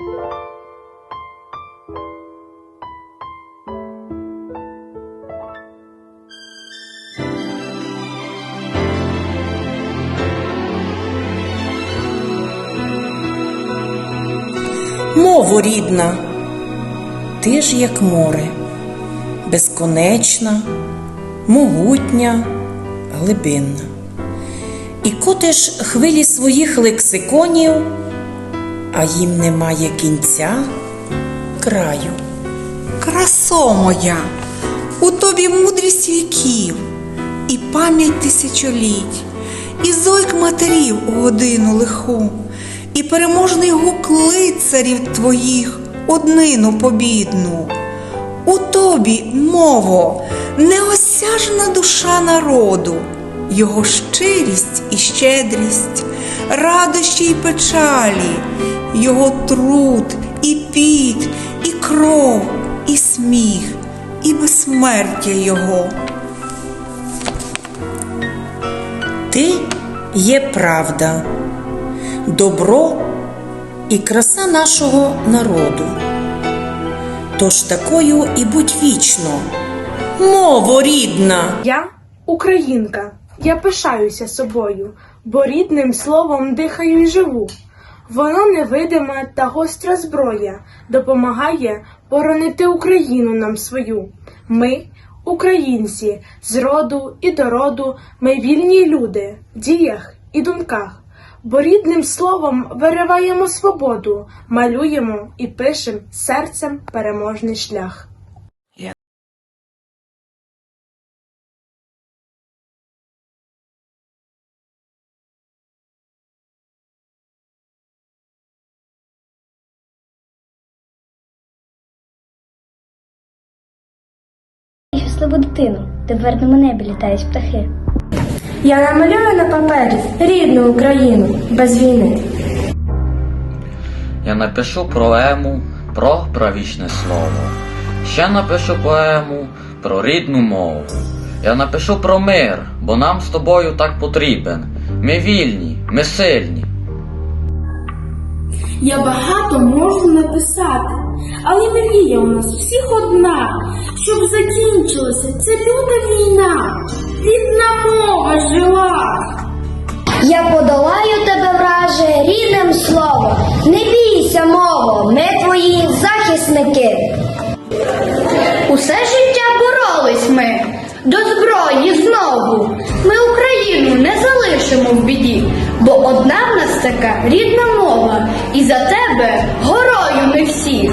Мово рідна, ти ж як море, безконечна, могутня, глибинна. І котиш хвилі своїх лексиконів, а їм немає кінця, краю. Красо моя, у тобі мудрість віків, і пам'ять тисячоліть, і зойк матерів у годину лиху, і переможний гук лицарів твоїх однину побідну. У тобі, мово, неосяжна душа народу, його щирість і щедрість, радощі й печалі, його труд і піт, і кров, і сміх, і безсмертя його. Ти є правда, добро і краса нашого народу. Тож такою і будь вічно, мово рідна. Я українка, я пишаюся собою, бо рідним словом дихаю і живу. Воно невидиме та гостра зброя допомагає боронити Україну нам свою. Ми, українці, з роду і до роду, ми вільні люди в діях і думках. Бо рідним словом вириваємо свободу, малюємо і пишем серцем переможний шлях. Щасливу дитину, де в верному небі літають птахи. Я намалюю на папері рідну Україну без війни. Я напишу поему про правічне слово. Ще напишу поему про рідну мову. Я напишу про мир, бо нам з тобою так потрібен. Ми вільні, ми сильні. Я багато можу написати, але мрія у нас всіх одна, щоб закінчилася ця люта війна, рідна мова жила. Я подолаю тебе, враже, рідним словом. Не бійся, мово, ми твої захисники. Усе життя боролись ми до зброї знову. Ми Україну не залишимо в біді, бо одна в нас така рідна мова, і за тебе горою ми всі.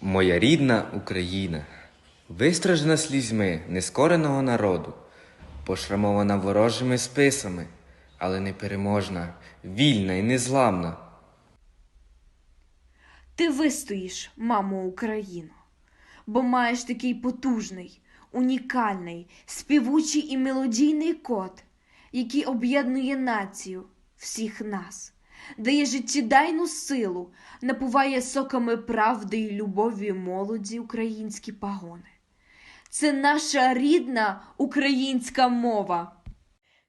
Моя рідна Україна, вистражена слізьми нескореного народу, пошрамована ворожими списами, але непереможна, вільна і незламна. Ти вистоїш, мамо Україну, бо маєш такий потужний, унікальний, співучий і мелодійний код, який об'єднує націю всіх нас, дає життєдайну силу, напуває соками правди і любові молоді українські пагони. Це наша рідна українська мова.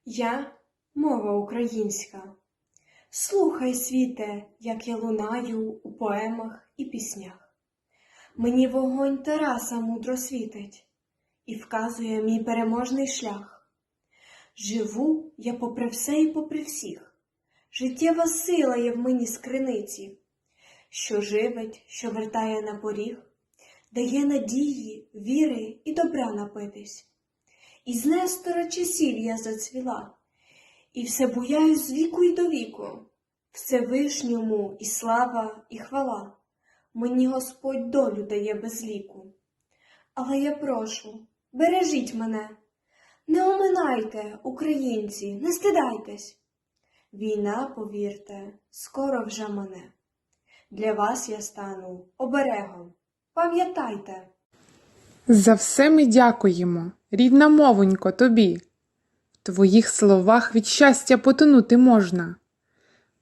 Я мова українська. Слухай, світе, як я лунаю у поемах і піснях. Мені вогонь Тараса мудро світить і вказує мій переможний шлях. Живу я попри все і попри всіх. Життєва сила є в мені скриниці, що живить, що вертає на поріг, дає надії, віри і добра напитись. Із Нестора часів я зацвіла, і все буяю з віку й до віку, Всевишньому і слава, і хвала, мені Господь долю дає без ліку. Але я прошу, бережіть мене, не оминайте, українці, не стидайтесь. Війна, повірте, скоро вже мене. Для вас я стану оберегом. Пам'ятайте. За все ми дякуємо, рідна мовонько, тобі. В твоїх словах від щастя потонути можна.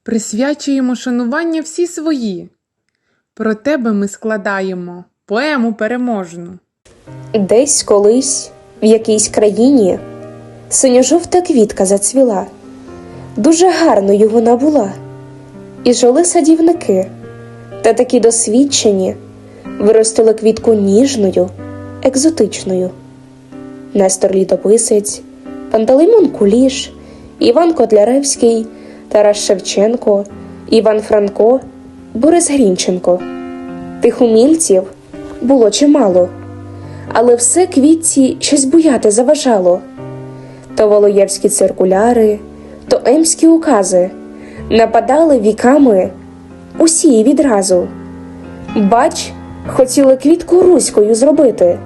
Присвячуємо шанування всі свої. Про тебе ми складаємо поему переможну. Десь колись, в якійсь країні, синьо-жовта квітка зацвіла. Дуже гарною вона була. і жили садівники, та такі досвідчені виростили квітку ніжною, екзотичною. Нестор Літописець, Пантелеймон Куліш, Іван Котляревський, Тарас Шевченко, Іван Франко, Борис Грінченко. Тих умільців було чимало, але все квітці щось буяти заважало. То волоєвські циркуляри, то емські укази нападали віками усі відразу. Бач, хотіли квітку руською зробити,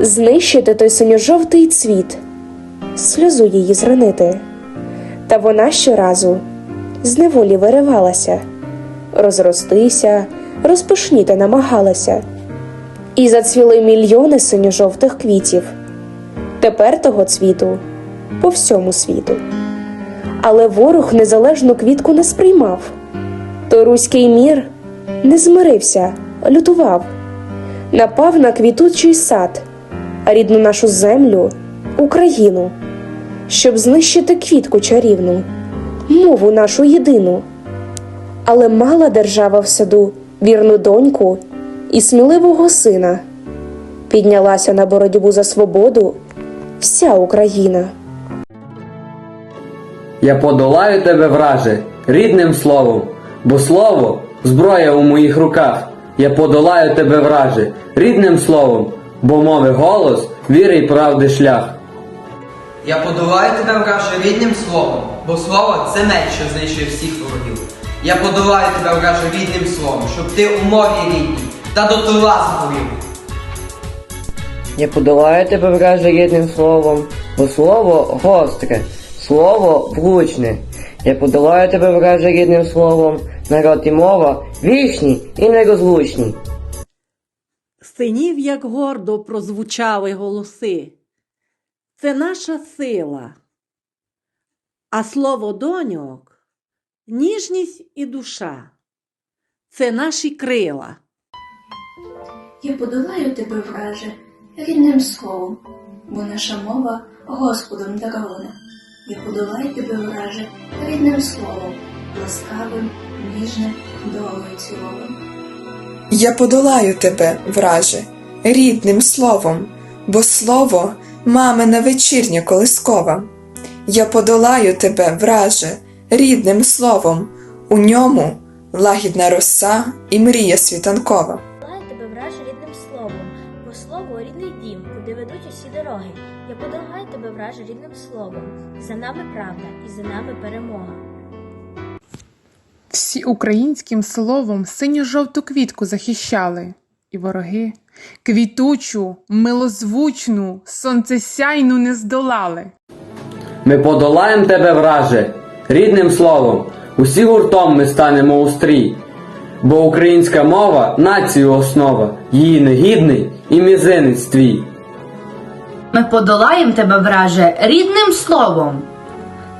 знищити той синьо-жовтий цвіт, сльозу її зранити. Та вона щоразу з неволі виривалася, розростися, розпишніти намагалася. І зацвіли мільйони синьо-жовтих квітів. Тепер того цвіту по всьому світу. Але ворог незалежну квітку не сприймав. То руський мір не змирився, лютував, напав на квітучий сад, рідну нашу землю, Україну, щоб знищити квітку чарівну, мову нашу єдину. Але мала держава в саду вірну доньку і сміливого сина. Піднялася на боротьбу за свободу вся Україна. Я подолаю тебе, враже, рідним словом, бо слово зброя у моїх руках. Я подолаю тебе, враже, рідним словом, бо мови голос, віри й правди шлях. Я подолаю тебе враже рідним словом, бо слово це меч, що знищує всіх ворогів. Я подолаю тебе враже рідним словом, щоб ти у мові рідній та до тила згорів. Я подолаю тебе враже рідним словом, бо слово гостре, слово влучне. Я подолаю тебе враже рідним словом, народ і мова вічні і нерозлучні. Синів, як гордо прозвучали голоси. Це наша сила. А слово доньок ніжність і душа. Це наші крила. Я подолаю тебе, враже, рідним словом, бо наша мова Господом дарована. Я подолаю тебе, враже, рідним словом, ласкавим, ніжним, долою ціловим. Я подолаю тебе, враже, рідним словом, бо слово мамина вечірня колискова. Я подолаю тебе, враже, рідним словом, у ньому лагідна роса і мрія світанкова. Подолаю тебе враже рідним словом, бо слово рідний дім, куди ведуть усі дороги. Я подолаю тебе враже рідним словом. За нами правда і за нами перемога. Всі українським словом синьо-жовту квітку захищали, і вороги квітучу, милозвучну, сонцесяйну не здолали. Ми подолаєм тебе, враже, рідним словом, усі гуртом ми станемо у стрій. Бо українська мова націю основа, її негідний і мізинець твій. Ми подолаєм тебе, враже, рідним словом.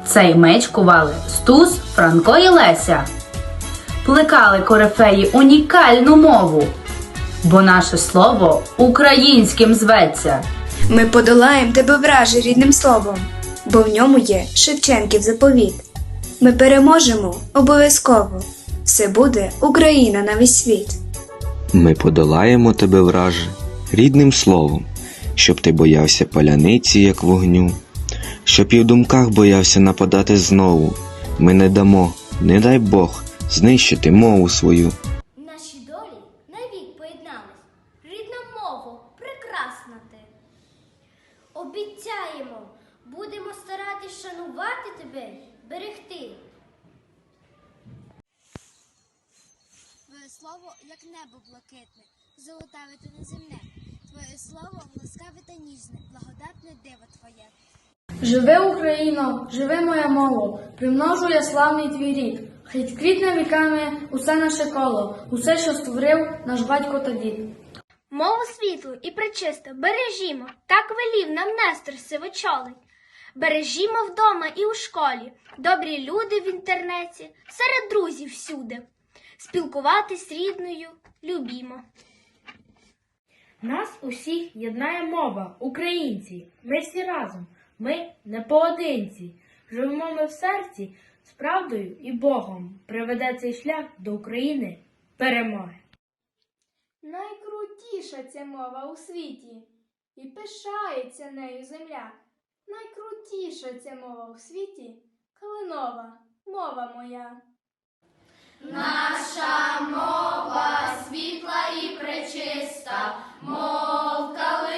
Цей меч кували Стус, Франко і Леся. Плекали корифеї унікальну мову, бо наше слово українським зветься. Ми подолаємо тебе, враже, рідним словом, бо в ньому є Шевченків заповіт. Ми переможемо обов'язково. Все буде Україна на весь світ. Ми подолаємо тебе, враже, рідним словом, щоб ти боявся паляниці, як вогню, щоб і в думках боявся нападати знову. Ми не дамо, не дай Бог, знищити мову свою. Наші долі навік поєднались. Рідна мова, прекрасна ти. Обіцяємо, будемо старатись шанувати тебе, берегти. Твоє слово, як небо блакитне, золотаве та неземне. Твоє слово ласкаве та ніжне, благодатне диво твоє. Живи Україно, живи моя мова, примножу я славний твій рід. Хай квітне віками усе наше коло, усе, що створив наш батько та дід. Мову світлу і пречисто бережімо, так велів нам Нестор сивочолий. Бережімо вдома і у школі, добрі люди в інтернеті, серед друзів всюди. Спілкуватись рідною любімо. Нас усіх єднає мова, українці. Ми всі разом, ми не поодинці. Живемо ми в серці з правдою і Богом приведе цей шлях до України перемоги. Найкрутіша ця мова у світі, і пишається нею земля. Найкрутіша ця мова у світі, калинова мова моя. Наша мова світла і пречиста, мов калини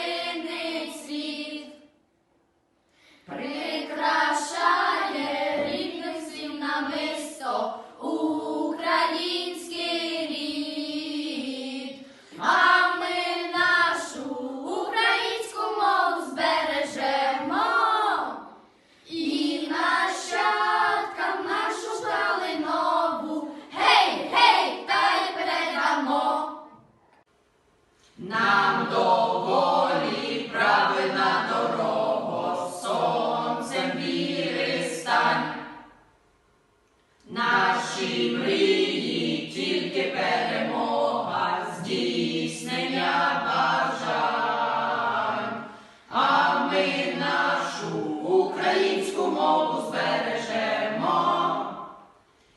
українську мову збережемо.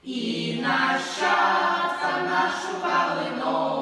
І нащадкам нашу калинову,